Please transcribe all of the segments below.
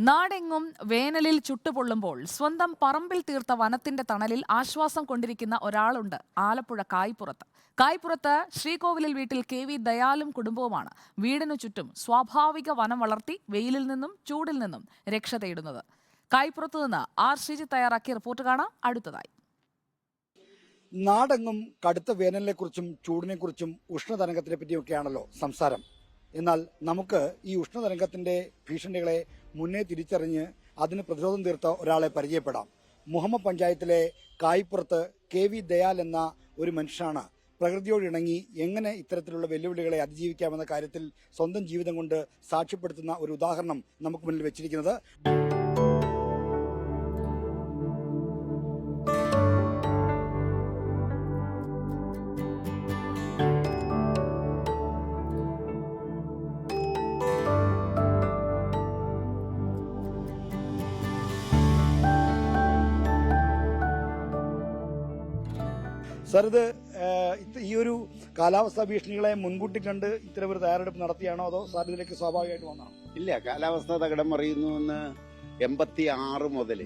നാടെങ്ങും വേനലിൽ ചുട്ടുപൊള്ളുമ്പോൾ സ്വന്തം പറമ്പിൽ തീർത്ത വനത്തിന്റെ തണലിൽ ആശ്വാസം കൊണ്ടിരിക്കുന്ന ഒരാളുണ്ട് ആലപ്പുഴ കായ്പുറത്ത്. കായ്പുറത്ത് ശ്രീകോവിലിൽ വീട്ടിൽ കെ വി ദയാലും കുടുംബവുമാണ് വീടിനു ചുറ്റും സ്വാഭാവിക വനം വളർത്തി വെയിലിൽ നിന്നും ചൂടിൽ നിന്നും രക്ഷ തേടുന്നത്. കായ്പുറത്തു നിന്ന് ആർ ശ്രീജി തയ്യാറാക്കിയ റിപ്പോർട്ട് കാണാം അടുത്തതായി. നാടെങ്ങും കടുത്ത വേനലിനെക്കുറിച്ചും ചൂടിനെക്കുറിച്ചും ഉഷ്ണതരംഗത്തിനെ പറ്റിയൊക്കെയാണല്ലോ സംസാരം. എന്നാൽ നമുക്ക് ഈ ഉഷ്ണതരംഗത്തിന്റെ ഭീഷണികളെ മുന്നേ തിരിച്ചറിഞ്ഞ് അതിന് പ്രതിരോധം തീർത്ത ഒരാളെ പരിചയപ്പെടാം. മുഹമ്മദ് പഞ്ചായത്തിലെ കായ്പുറത്ത് കെ വി ദയാൽ എന്ന ഒരു മനുഷ്യനാണ്. പ്രകൃതിയോട് ഇണങ്ങി എങ്ങനെ ഇത്തരത്തിലുള്ള വെല്ലുവിളികളെ അതിജീവിക്കാമെന്ന കാര്യത്തിൽ സ്വന്തം ജീവിതം കൊണ്ട് സാക്ഷ്യപ്പെടുത്തുന്ന ഒരു ഉദാഹരണം നമുക്ക് മുന്നിൽ വെച്ചിരിക്കുന്നത്. സാർ ഇത് ഈ ഒരു കാലാവസ്ഥാ ഭീഷണികളെ മുൻകൂട്ടി കണ്ട് ഇത്തരം ഒരു തയ്യാറെടുപ്പ് നടത്തിയാണോ അതോ സാർ ഇതിലേക്ക് സ്വാഭാവികമായിട്ട് വന്നാണോ? ഇല്ല കാലാവസ്ഥ തകിടം മറിയുന്നുവെന്ന് എൺപത്തി ആറ് മുതൽ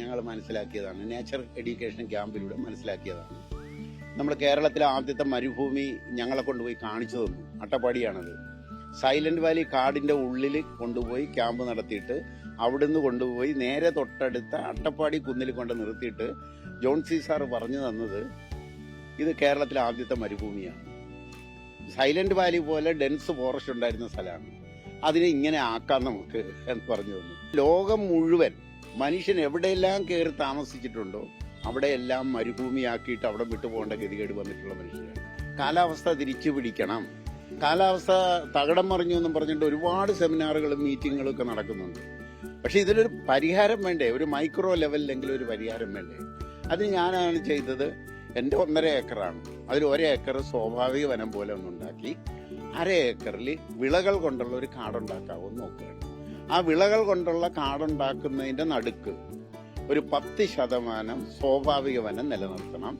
ഞങ്ങൾ മനസ്സിലാക്കിയതാണ്. Nature education ക്യാമ്പിലൂടെ മനസ്സിലാക്കിയതാണ്. നമ്മൾ കേരളത്തിലെ ആദ്യത്തെ മരുഭൂമി ഞങ്ങളെ കൊണ്ടുപോയി കാണിച്ചു തന്നു. അട്ടപ്പാടിയാണത്. സൈലന്റ് വാലി കാടിന്റെ ഉള്ളിൽ കൊണ്ടുപോയി ക്യാമ്പ് നടത്തിയിട്ട് അവിടുന്ന് കൊണ്ടുപോയി നേരെ തൊട്ടടുത്ത അട്ടപ്പാടി കുന്നിൽ കൊണ്ട് നിർത്തിയിട്ട് ജോൺ സി സാർ പറഞ്ഞു തന്നത് ഇത് കേരളത്തിലെ ആദ്യത്തെ മരുഭൂമിയാണ്. സൈലന്റ് വാലി പോലെ ഡെൻസ് ഫോറസ്റ്റ് ഉണ്ടായിരുന്ന സ്ഥലമാണ്. അതിനെ ഇങ്ങനെ ആക്കാം നമുക്ക് എന്ന് പറഞ്ഞു തന്നു. ലോകം മുഴുവൻ മനുഷ്യൻ എവിടെയെല്ലാം കയറി താമസിച്ചിട്ടുണ്ടോ അവിടെയെല്ലാം മരുഭൂമിയാക്കിയിട്ട് അവിടെ വിട്ടു പോകേണ്ട ഗതികേട് വന്നിട്ടുള്ള മനുഷ്യരാണ്. കാലാവസ്ഥ തിരിച്ചു പിടിക്കണം. കാലാവസ്ഥ തകടം മറിഞ്ഞു എന്നും പറഞ്ഞിട്ട് ഒരുപാട് സെമിനാറുകളും മീറ്റിങ്ങുകളും ഒക്കെ നടക്കുന്നുണ്ട്. പക്ഷെ ഇതിലൊരു പരിഹാരം വേണ്ടേ? ഒരു മൈക്രോ ലെവലിലെങ്കിലും ഒരു പരിഹാരം വേണ്ടേ? അത് ഞാനാണ് ചെയ്തത് എന്റെ ഒന്നര ഏക്കറാണ്. അതിൽ ഒരേക്കർ സ്വാഭാവിക വനം പോലെ ഒന്ന് ഉണ്ടാക്കി അര ഏക്കറിൽ വിളകൾ കൊണ്ടുള്ള ഒരു കാടുണ്ടാക്കാവോ നോക്കുകയാണ് ആ വിളകൾ കൊണ്ടുള്ള കാടുണ്ടാക്കുന്നതിന്റെ നടുക്ക് ഒരു പത്ത് ശതമാനം സ്വാഭാവിക വനം നിലനിർത്തണം.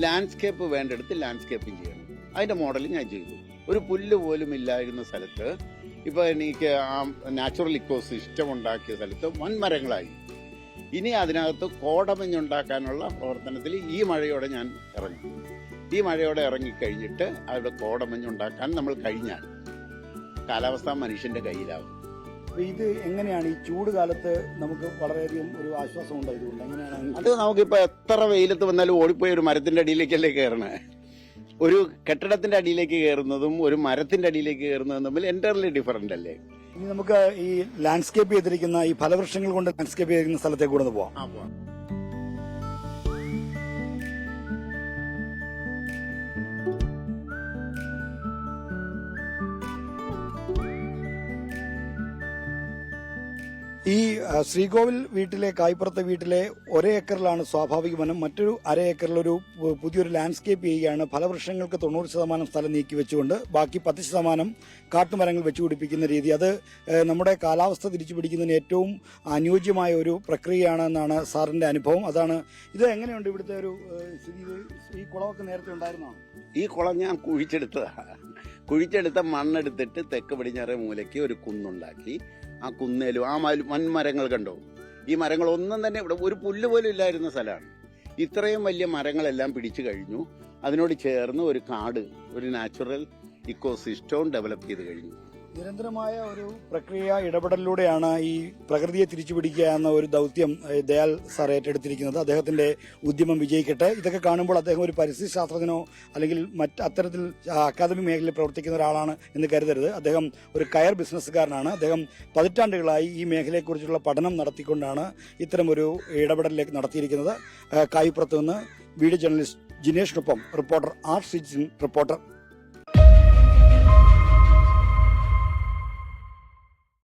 ലാൻഡ്സ്കേപ്പ് വേണ്ടെടുത്ത് ലാൻഡ്സ്കേപ്പിംഗ് ചെയ്യണം. അതിന്റെ മോഡലിംഗ് ഞാൻ ചെയ്തു. ഒരു പുല്ല് പോലും ഇല്ലായിരുന്ന സ്ഥലത്ത് ഇപ്പോൾ എനിക്ക് ആ നാച്ചുറൽ ഇക്കോ സിസ്റ്റം ഉണ്ടാക്കിയ സ്ഥലത്ത് വൻമരങ്ങളായി. ഇനി അതിനകത്ത് കോടമഞ്ഞുണ്ടാക്കാനുള്ള പ്രവർത്തനത്തിൽ ഈ മഴയോടെ ഞാൻ ഇറങ്ങി. ഈ മഴയോടെ ഇറങ്ങിക്കഴിഞ്ഞിട്ട് അവിടെ കോടമഞ്ഞുണ്ടാക്കാൻ നമ്മൾ കഴിഞ്ഞാൽ കാലാവസ്ഥ മനുഷ്യന്റെ കയ്യിലാവും. ഇത് എങ്ങനെയാണ്? ഈ ചൂട് കാലത്ത് നമുക്ക് വളരെയധികം ഒരു ആശ്വാസം ഉണ്ട് ഇതുകൊണ്ട്. എങ്ങനെയാണ് അത്? നമുക്കിപ്പോ എത്ര വെയിലത്ത് വന്നാലും ഓടിപ്പോയി ഒരു മരത്തിന്റെ അടിയിലേക്കല്ലേ കയറണേ ഒരു കെട്ടിടത്തിന്റെ അടിയിലേക്ക് കയറുന്നതും ഒരു മരത്തിന്റെ അടിയിലേക്ക് കയറുന്നതും തമ്മിൽ എന്റർലി ഡിഫറന്റ് അല്ലേ? ഇനി നമുക്ക് ഈ ലാൻഡ്സ്കേപ്പ് ചെയ്തിരിക്കുന്ന ഈ ഫലവൃക്ഷങ്ങൾ കൊണ്ട് ലാൻഡ്സ്കേപ്പ് ചെയ്തിരിക്കുന്ന സ്ഥലത്തേക്ക് കൂടെ പോവാം. ഈ ശ്രീകോവിൽ വീട്ടിലെ കായ്പുറത്തെ വീട്ടിലെ ഒരേ ഏക്കറിലാണ് സ്വാഭാവിക വനം. മറ്റൊരു അര ഏക്കറിലൊരു പുതിയൊരു ലാൻഡ്സ്കേപ്പ് ചെയ്യുകയാണ്. ഫലവൃക്ഷങ്ങൾക്ക് തൊണ്ണൂറ് ശതമാനം സ്ഥലം നീക്കി വെച്ചുകൊണ്ട് ബാക്കി പത്ത് ശതമാനം കാട്ടുമരങ്ങൾ വെച്ചുപിടിപ്പിക്കുന്ന രീതി. അത് നമ്മുടെ കാലാവസ്ഥ തിരിച്ചു പിടിക്കുന്നതിന് ഏറ്റവും അനുയോജ്യമായ ഒരു പ്രക്രിയയാണെന്നാണ് സാറിന്റെ അനുഭവം. അതാണ് ഇത് എങ്ങനെയുണ്ട് ഇവിടുത്തെ ഒരു ഈ കുളമൊക്കെ നേരത്തെ ഉണ്ടായിരുന്നോ? ഈ കുളം ഞാൻ കുഴിച്ചെടുത്തതാണ് കുഴിച്ചെടുത്ത മണ്ണെടുത്തിട്ട് തെക്ക് പടിഞ്ഞാറേ മൂലയ്ക്ക് ഒരു കുന്നുണ്ടാക്കി. ആ കുന്നേലും ആ വൻമരങ്ങൾ കണ്ടോ? ഈ മരങ്ങൾ ഒന്നും തന്നെ ഇവിടെ ഒരു പുല്ല് പോലും ഇല്ലായിരുന്ന സ്ഥലമാണ്. ഇത്രയും വലിയ മരങ്ങളെല്ലാം പിടിച്ചു കഴിഞ്ഞു. അതിനോട് ചേർന്ന് ഒരു കാട് ഒരു നാച്ചുറൽ ഇക്കോസിസ്റ്റവും ഡെവലപ്പ് ചെയ്ത് കഴിഞ്ഞു. നിരന്തരമായ ഒരു പ്രക്രിയ ഇടപെടലിലൂടെയാണ് ഈ പ്രകൃതിയെ തിരിച്ചുപിടിക്കുക എന്ന ഒരു ദൗത്യം ദയാൽ സാർ ഏറ്റെടുത്തിരിക്കുന്നത്. അദ്ദേഹത്തിന്റെ ഉദ്യമം വിജയിക്കട്ടെ. ഇതൊക്കെ കാണുമ്പോൾ അദ്ദേഹം ഒരു പരിസ്ഥിതി ശാസ്ത്രജ്ഞനോ അല്ലെങ്കിൽ മറ്റ് അത്തരത്തിൽ അക്കാദമി മേഖലയിൽ പ്രവർത്തിക്കുന്ന ഒരാളാണ് എന്ന് കരുതരുത്. അദ്ദേഹം ഒരു കയർ ബിസിനസ്സുകാരനാണ്. അദ്ദേഹം പതിറ്റാണ്ടുകളായി ഈ മേഖലയെക്കുറിച്ചുള്ള പഠനം നടത്തിക്കൊണ്ടാണ് ഇത്തരം ഒരു ഇടപെടലിലേക്ക് നടത്തിയിരിക്കുന്നത്. കായിപ്പുറത്ത് നിന്ന് വീഡിയോ ജേർണലിസ്റ്റ് ജിനേഷിനൊപ്പം റിപ്പോർട്ടർ ആർ. സിജിൻ റിപ്പോർട്ടർ.